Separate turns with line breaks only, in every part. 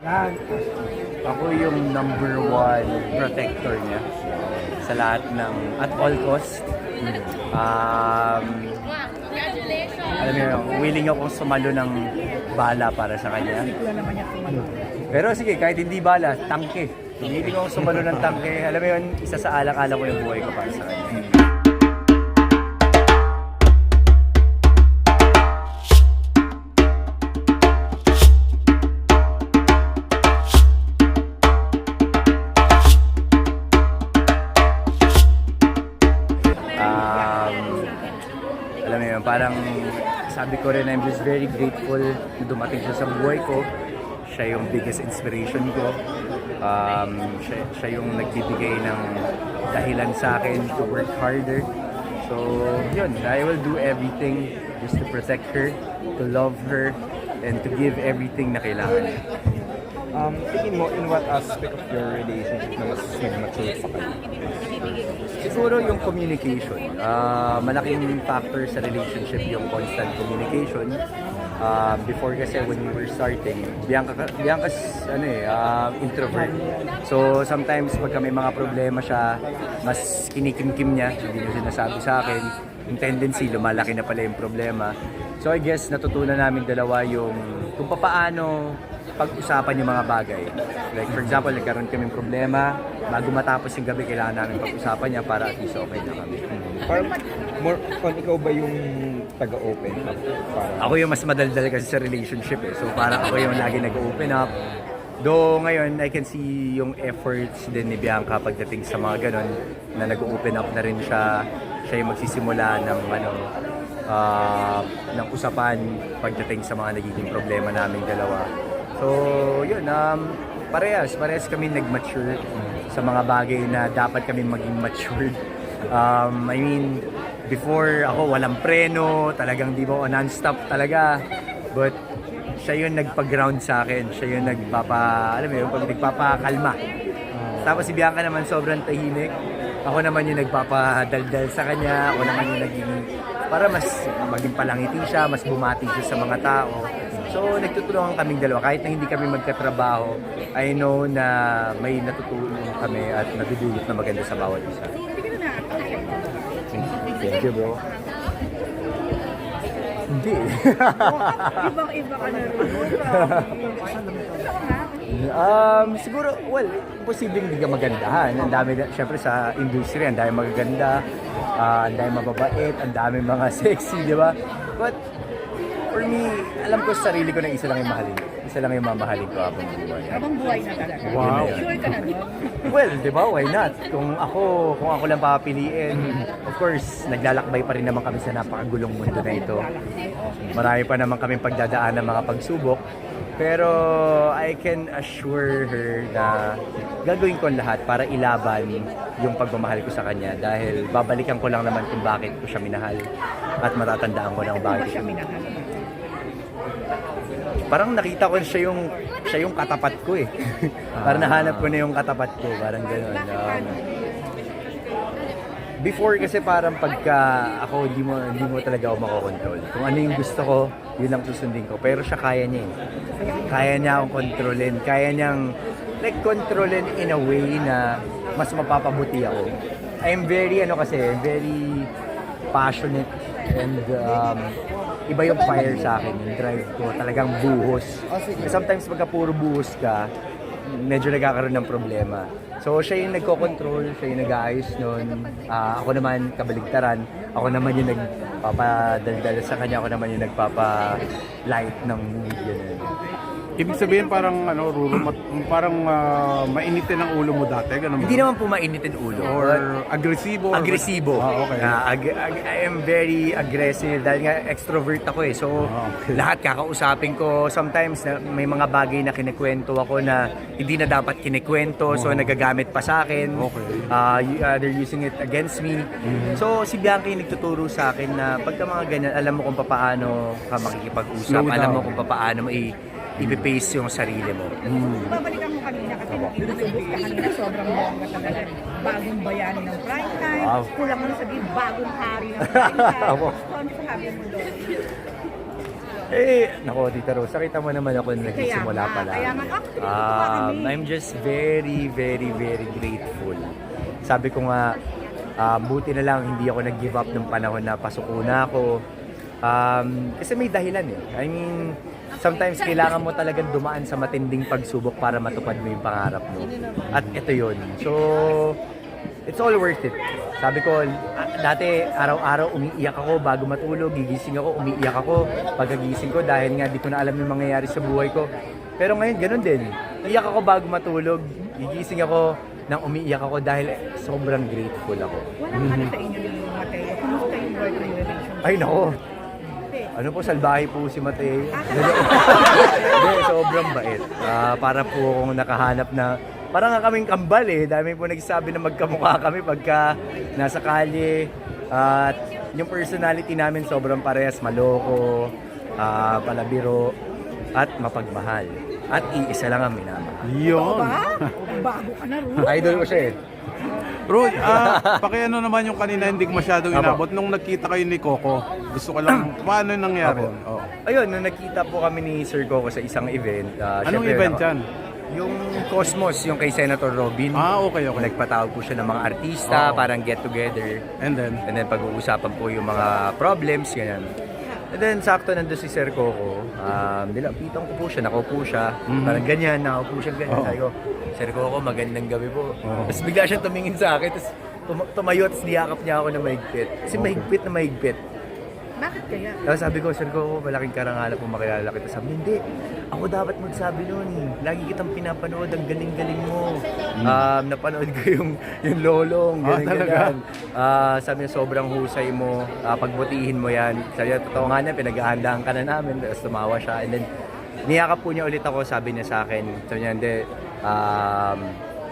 Yan.
Ako yung number one protector niya sa lahat ng at all cost. Um, alam mo willing akong sumalo ng bala para sa kanya. Pero sige, kahit hindi bala, tangke. Willing akong sumalo ng tangke. Alam mo yun, isa sa alang-alang ko yung buhay ko para sa kanya. Yun, parang sabi ko rin, I'm just very grateful na dumating siya sa buhay ko. Siya yung biggest inspiration ko. Um, siya, siya yung nagbibigay ng dahilan sa akin to work harder. So, yun, I will do everything just to protect her, to love her, and to give everything na kailangan niya.
Um, tingin mo, in what aspect of your relationship na mas nag-mature pa kayo?
Siguro yung communication. Ah, malaking factor sa relationship yung constant communication. Ah, before kasi when we were starting, Bianca, Bianca's ano eh, ah, introvert. So sometimes pagka may mga problema siya, mas kinikimkim niya, hindi niya sinasabi sa akin. Yung tendency, lumalaki na pala yung problema. So I guess natutunan namin dalawa yung kung paano pag-usapan yung mga bagay. Like for example, nagkaroon kaming problema, bago matapos yung gabi, kailangan namin pag-usapan niya para at least okay na kami.
Parang, more on ikaw ba yung taga-open up? Para,
Ako yung mas madaldal kasi sa relationship eh. So parang ako yung lagi nag-open up. Though ngayon, I can see yung efforts din ni Bianca pagdating sa mga ganun, na nag-open up na rin siya. Siya yung magsisimula ng ano, ah, ng usapan pagdating sa mga nagiging problema naming dalawa. So, yun, um, parehas, parehas kami nag-mature sa mga bagay na dapat kami maging matured. Um, I mean, before ako walang preno, talagang di ba non-stop talaga. But siya yung nagpa-ground sa akin, siya yung nagpapa, alam mo yun, pag nagpapakalma. Tapos si Bianca naman sobrang tahimik. Ako naman yung nagpapadaldal sa kanya, ako naman yung naging, para mas maging palangiti siya, mas bumati siya sa mga tao. So, nagtutulungan kaming dalawa. Kahit na hindi kami magkatrabaho, I know na may natutulong kami at nadudulot na maganda sa bawat isa. Thank you, bro. Hindi.
Ibang-iba ka na rin.
Um, siguro, well, posibleng hindi ka magandahan. Ang dami, na- syempre sa industry, ang dami magaganda, ah, ang dami mababait, ang dami mga sexy, di ba? But, for me, alam ko sa sarili ko na isa lang yung mahalin. Isa lang yung mamahalin ko habang buhay.
Habang buhay na talaga.
Wow.
Sure ka na doon?
Well, di ba? Why not? Kung ako, kung ako lang papiliin, of course, naglalakbay pa rin naman kami sa napakagulong mundo na ito. Marami pa naman kami pagdadaan ng mga pagsubok. Pero I can assure her na gagawin ko lahat para ilaban yung pagmamahal ko sa kanya dahil babalikan ko lang naman kung bakit ko siya minahal at matatandaan ko ng
Bakit mo ba
bakit
siya minahal?
parang nakita ko siya yung siya yung katapat ko eh. parang nahanap ko na yung katapat ko, parang gano'n. Um, before kasi parang pagka ako hindi mo hindi mo talaga ako makokontrol. Kung ano yung gusto ko, yun lang susundin ko. Pero siya kaya niya eh. Kaya niya akong kontrolin. Kaya niyang like kontrolin in a way na mas mapapabuti ako. I'm very ano kasi, very passionate and um, iba yung fire sa akin, yung drive ko, talagang buhos. Sometimes pagka puro buhos ka, medyo nagkakaroon ng problema. So siya yung nagko-control, siya yung nag-aayos nun. Ah, ako naman kabaligtaran, ako naman yung nagpapadaldal sa kanya, ako naman yung nagpapa-light ng mood. Ganun.
Ibig sabihin parang ano, Ruro, mat- parang ah, mainitin ang ulo mo dati, ganun ba?
Hindi naman po mainitin ulo.
Or agresibo? or-
agresibo.
Ah, okay.
Ah, ag- ag- I am very aggressive dahil nga extrovert ako eh. So,
Ah, okay.
lahat kakausapin ko. Sometimes na, may mga bagay na kinikwento ako na hindi na dapat kinikwento. So,
Oo.
nagagamit pa sa akin.
Okay.
Ah, y- ah, they're using it against me.
Mm-hmm.
So, si Bianca yung nagtuturo sa akin na pagka mga ganyan, alam mo kung paano ka makikipag-usap.
Slow
Alam mo kung paano mo i- ipipace yung sarili mo.
Babalikan mo kanina kasi nakita ko ka kanina sobrang bongga talaga. Bagong bayani ng prime time.
Wow.
Kulang mo na sabihin bagong hari ng prime time. So, ano sasabi mo doon?
Eh, nako, Tita Rose, nakita mo naman ako na nagsisimula
nga,
pa lang.
kaya
Um. I'm just very, very, very grateful. Sabi ko nga, ah, buti na lang hindi ako nag-give up nung panahon na pasuko na ako. Um, kasi may dahilan eh. I mean, sometimes kailangan mo talagang dumaan sa matinding pagsubok para matupad mo yung pangarap mo. At ito yun. So, it's all worth it. Sabi ko, ah, dati araw-araw umiiyak ako bago matulog, gigising ako, umiiyak ako pagkagising ko dahil nga di ko na alam yung mangyayari sa buhay ko. Pero ngayon, ganun din. Iyak ako bago matulog, gigising ako nang umiiyak ako dahil sobrang grateful ako.
Walang ano sa inyo ni Mateo. Kumusta yung relationship?
Ay, nako. Ano po, salbahe po si Mateo. Hindi, sobrang bait. Ah, para po akong nakahanap na, parang nga kaming kambal eh. Dami po nagsasabi na magkamukha kami pagka nasa kalye. At yung personality namin sobrang parehas, maloko, ah, palabiro, at mapagmahal. At iisa lang ang minamahal.
Yun.
Ba? Bago ka na, Ruth.
Idol ko siya eh.
Ruth, ah, pakiano naman yung kanina hindi ko masyadong
Apo.
inabot. Nung nagkita kayo ni Coco, gusto ko lang, paano yung nangyari?
Apo.
Oh.
Ayun, nung nakita po kami ni Sir Coco sa isang event. ah,
Anong
syempre,
event
naka-
yan?
Yung Cosmos, yung kay Senator Robin.
Ah, okay, okay.
Nagpatawag po siya ng mga artista,
Oo.
parang get together.
And then?
And then pag-uusapan po yung mga problems, ganyan. And then sakto nandun si Sir Coco, um, nilapitan ko po siya, nakaupo siya,
Mhm.
parang ganyan, nakaupo siya ganyan.
Oo.
Sabi ko, Sir Coco, magandang gabi po.
Oo.
Tapos bigla siya tumingin sa akin, tapos tum- tumayo, tapos niyakap niya ako na mahigpit. Kasi
Okay.
mahigpit na mahigpit.
Bakit kaya?
Tapos sabi ko, Sir Coco, malaking karangalan po makilala kita. Sabi, hindi. Ako dapat magsabi nun. Lagi kitang pinapanood. Ang galing-galing mo. Um, napanood ko yung, yung lolong.
Ah,
Ganyan,
talaga?
ganyan. Ah, sabi niya, sobrang husay mo. Ah, pagbutihin mo yan. Sabi niya, totoo nga niya, pinag-ahandaan ka na namin. Tapos tumawa siya. And then, niyakap po niya ulit ako. Sabi niya sa akin, sabi niya, hindi, um,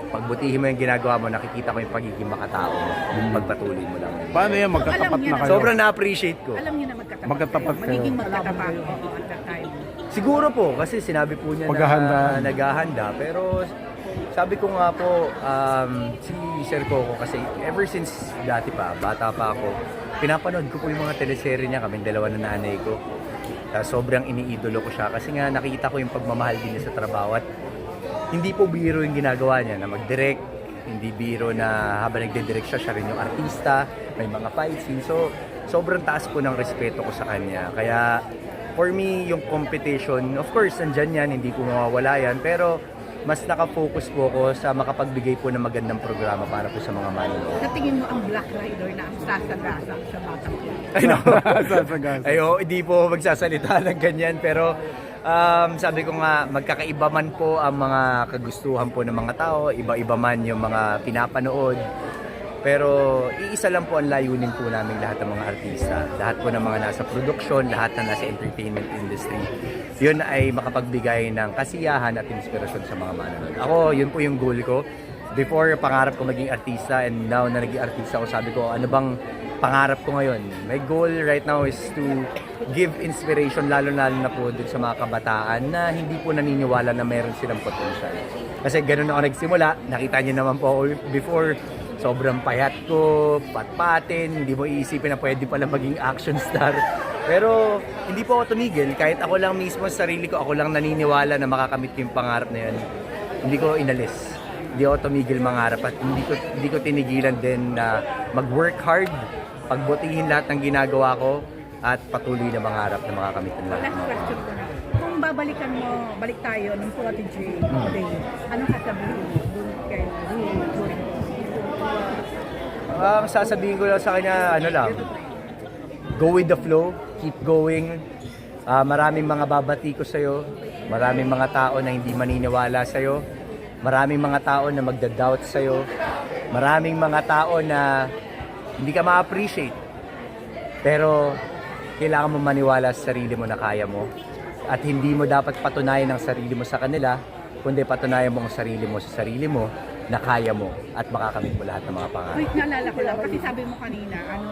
pagbutihin mo yung ginagawa mo, nakikita ko yung pagiging makatao mo. Pagpatuloy mo lang.
Paano yan? Magkatapat
Alam niya
na
na.
kayo?
Sobrang na-appreciate ko.
Alam niyo na magkatapat,
Magkatapat
kayo.
kayo.
Magiging magkatapat. Oo, at that time.
Siguro po, kasi sinabi po niya
Paghahandaan.
na naghahanda. Pero sabi ko nga po, um, si Sir Coco kasi ever since dati pa, bata pa ako, pinapanood ko po yung mga teleserye niya, kaming dalawa na nanay ko. Uh, sobrang iniidolo ko siya kasi nga nakita ko yung pagmamahal din niya sa trabaho at hindi po biro yung ginagawa niya na mag-direct, hindi biro na habang nagde-direct siya, siya rin yung artista, may mga fight scene. So, sobrang taas po ng respeto ko sa kanya. Kaya, for me, yung competition, of course, nandyan yan, hindi ko mawawala yan, pero mas nakafocus po ako sa makapagbigay po ng magandang programa para po sa mga manonood.
Sa tingin mo ang Black Rider na ang sasagasa sa batang ko.
Ay, no.
Sasagasa.
Ay, oh, hindi po magsasalita ng ganyan, pero um, sabi ko nga, magkakaiba man po ang mga kagustuhan po ng mga tao, iba-iba man yung mga pinapanood. Pero iisa lang po ang layunin po namin lahat ng mga artista. Lahat po ng mga nasa production, lahat na nasa entertainment industry. Yun ay makapagbigay ng kasiyahan at inspirasyon sa mga manonood. Ako, yun po yung goal ko. Before, pangarap ko maging artista and now na naging artista ako, sabi ko, ano bang pangarap ko ngayon? My goal right now is to give inspiration lalo-lalo na po dun sa mga kabataan na hindi po naniniwala na meron silang potential. Kasi ganun ako nagsimula. Nakita niyo naman po ako before, sobrang payat ko, patpatin, hindi mo iisipin na pwede pala maging action star. Pero hindi po ako tumigil. Kahit ako lang mismo sa sarili ko, ako lang naniniwala na makakamit ko yung pangarap na yun. Hindi ko inalis. Hindi ako tumigil mangarap at hindi ko, hindi ko tinigilan din na mag-work hard, pagbutihin lahat ng ginagawa ko at patuloy na mangarap na makakamit ng lahat.
Last question ko na. Kung babalikan mo, balik tayo ng prodigy
Hmm.
day, anong sasabihin mo
Ang sasabihin ko lang sa kanya, ano lang, go with the flow, keep going. Ah, maraming mga babati ko sa'yo, maraming mga tao na hindi maniniwala sa'yo, maraming mga tao na magda-doubt sa'yo, maraming mga tao na hindi ka ma-appreciate. Pero kailangan mo maniwala sa sarili mo na kaya mo. At hindi mo dapat patunayan ang sarili mo sa kanila, kundi patunayan mo ang sarili mo sa sarili mo na kaya mo at makakamit mo lahat ng mga pangarap.
Wait, naalala ko lang, kasi sabi mo kanina, ano,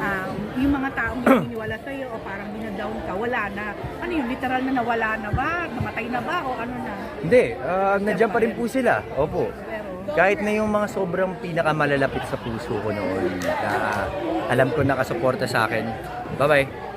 um, yung mga taong naniniwala sa'yo o parang binadown ka, wala na. Ano yung literal na nawala na ba? Namatay na ba? O ano na?
Hindi, ah, nandiyan pa rin po sila. Opo.
Pero,
Kahit na yung mga sobrang pinakamalalapit sa puso ko noon na alam ko nakasuporta sa akin. Bye-bye.